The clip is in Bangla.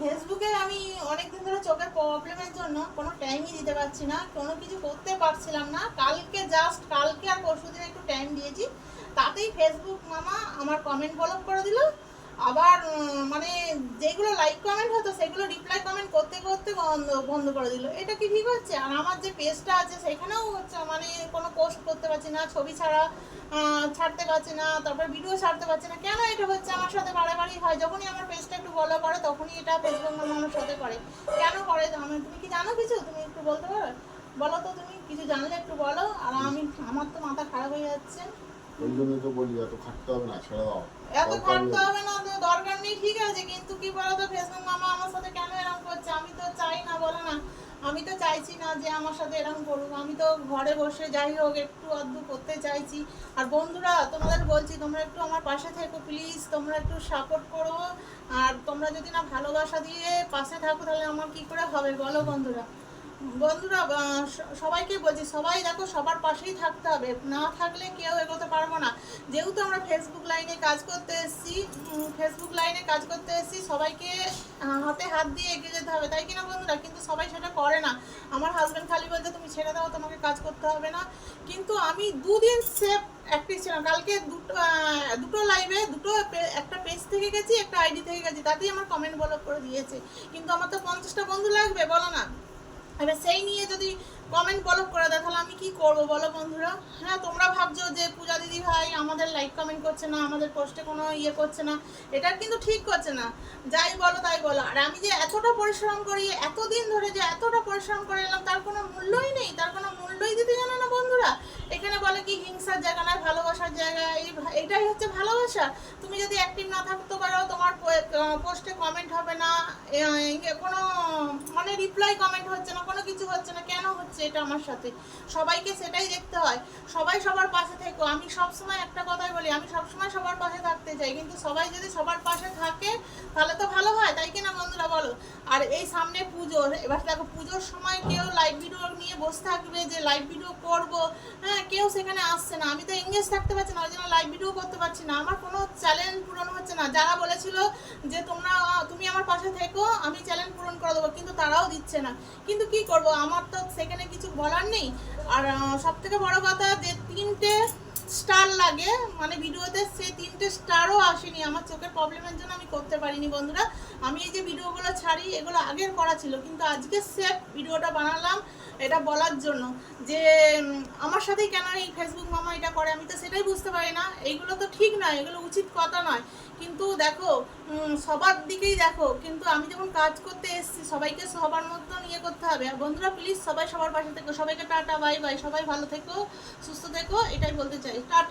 ফেসবুকে আমি অনেকদিন ধরে চোখের প্রবলেমের জন্য কোনো টাইমই দিতে পারছি না, কোনো কিছু করতে পারছিলাম না। কালকে জাস্ট কালকে আর পরশু একটু টাইম দিয়েছি। তাতেই ফেসবুক মামা আমার কমেন্ট ব্লক করে দিল। আবার মানে যেগুলো লাইক কমেন্ট হতো, সেগুলো রিপ্লাই কমেন্ট করতে করতে বন্ধ বন্ধ করে দিল। এটা কি ঠিক হচ্ছে? আর আমার যে পেজটা আছে, সেখানেও হচ্ছে মানে কোনো পোস্ট করতে পারছি না, ছবি ছাড়া ছাড়তে পারছি না, তারপর ভিডিও ছাড়তে পারছি না। কেন এটা হচ্ছে? আমার সাথে বারে হয়। যখনই আমার পেজটা একটু ফলো করে, তখনই এটা ফেসবুক আমার সাথে করে। কেন করে? আমি, তুমি কি জানো কিছু? তুমি একটু বলতে পারো? বলো তো তুমি, কিছু জানলে একটু বলো। আর আমি, আমার তো মাথা খারাপ হয়ে যাচ্ছে। ওই জন্যই তো বলি এত খাটতে হবে না ছেড়ে দাও। এত খাটতে হবে না তো দরকার নেই ঠিক আছে কিন্তু কি বলতো ফেসবুক মামা আমার সাথে কেন এরকম করছে? আমি তো চাই না বলো না। আমি তো চাইছি না যে আমার সাথে এরকম করুক। আমি তো ঘরে বসে যাই হোক একটু আধটু করতে চাইছি। আর বন্ধুরা তোমাদের বলছি তোমরা একটু আমার পাশে থেকো প্লিজ তোমরা একটু সাপোর্ট করো। আর তোমরা যদি না ভালোবাসা দিয়ে পাশে থাকো তাহলে আমার কি করে হবে? বলো বন্ধুরা। বন্ধুরা সবাইকে বলছি, সবাই দেখো, সবার পাশেই থাকতে হবে। না থাকলে কেউ এগোতে পারব না। যেহেতু আমরা ফেসবুক লাইনে কাজ করতে এসেছি ফেসবুক লাইনে কাজ করতে এসেছি, সবাইকে হাতে হাত দিয়ে এগিয়ে যেতে হবে। তাই কিনা বন্ধুরা? কিন্তু সবাই সেটা করে না। আমার হাজব্যান্ড খালি বলছে, তুমি ছেড়ে দাও, তোমাকে কাজ করতে হবে না। কিন্তু আমি দুদিন সেফ অ্যাক্টিভ ছিলাম। কালকে দুটো দুটো লাইভে দুটো একটা পেজ থেকে গেছি, একটা আইডি থেকে গেছি। তাতেই আমার কমেন্ট ব্লক করে দিয়েছে। কিন্তু আমার তো পঞ্চাশটা বন্ধু লাগবে, বলো না। এবার সেই নিয়ে যদি কমেন্ট ব্লক করে দেয় তাহলে আমি কি করব বলো বন্ধুরা? হ্যাঁ তোমরা ভাবছ যে পূজা দিদি ভাই আমাদের লাইক কমেন্ট করছে না, আমাদের পোস্টে কোনো ইয়ে করছে না, এটা কিন্তু ঠিক করছে না। যাই বলো তাই বলো। আর আমি যে এতটা পরিশ্রম করি, এতদিন ধরে যে এতটা পরিশ্রম করে এলাম, তার কোনো মূল্যই নেই, তার কোনো মূল্যই দিতে জানো না বন্ধুরা। এখানে বলে কি হিংসার জায়গা নয়, ভালোবাসার জায়গা, এই এটাই হচ্ছে ভালোবাসা। তুমি যদি অ্যাক্টিভ না থাকতে পারো, তোমার পোস্টে কমেন্ট হবে না কোনো মানে রিপ্লাই কমেন্ট হচ্ছে না, কোনো কিছু হচ্ছে না, কেন হচ্ছে এটা আমার সাথে? সবাইকে সেটাই দেখতে হয়। সবাই সবার পাশে থেকো। আমি সবসময় একটা কথাই বলি, আমি সবসময় সবার পাশে থাকতে চাই, কিন্তু সবাই যদি সবার পাশে থাকে, তাহলে তো ভালো হয়, তাই কিনা বন্ধুরা বলো? আর এই সামনে পুজো এবার দেখো পুজোর সময় কেউ লাইভ ভিডিও নিয়ে বসে থাকবে যে লাইভ ভিডিও করব হ্যাঁ? কেউ সেখানে আসছে না। আমি তো এঙ্গেজ থাকতে পারছি না ওই জন্য লাইভ ভিডিও করতে পারছি না। আমার কোনো চ্যালেঞ্জ পূরণ হচ্ছে না। যারা বলেছিল যে তোমরা, তুমি আমার পাশে থেকো, আমি চ্যালেঞ্জ পূরণ করে দেবো, কিন্তু তারাও দিচ্ছে না। কিন্তু কি করব? আমার তো সেখানে কিছু বলার নেই। আর সব থেকে বড় কথা যে তিনটে স্টার লাগে। মানে ভিডিওতে সে তিনটে স্টারও আসেনি। আমার চোখের প্রবলেমের জন্য আমি করতে পারিনি বন্ধুরা। আমি এই যে ভিডিওগুলো ছাড়ি, এগুলো আগের করা ছিল। কিন্তু আজকে সেফ ভিডিওটা বানালাম এটা বলার জন্য যে আমার সাথেই কেন এই ফেসবুক মামা এটা করে? আমি তো সেটাই বুঝতে পারি না। এইগুলো তো ঠিক নয়। এগুলো উচিত কথা নয়। কিন্তু দেখো সবার দিকেই দেখো। কিন্তু আমি যখন কাজ করতে এসেছি, সবাইকে সবার মতন ইয়ে করতে হবে। আর বন্ধুরা প্লিজ সবাই সবার পাশে থেকো। সবাইকে টাটা বাই বাই সবাই ভালো থেকো, সুস্থ থেকো, এটাই বলতে চাই। টাটা।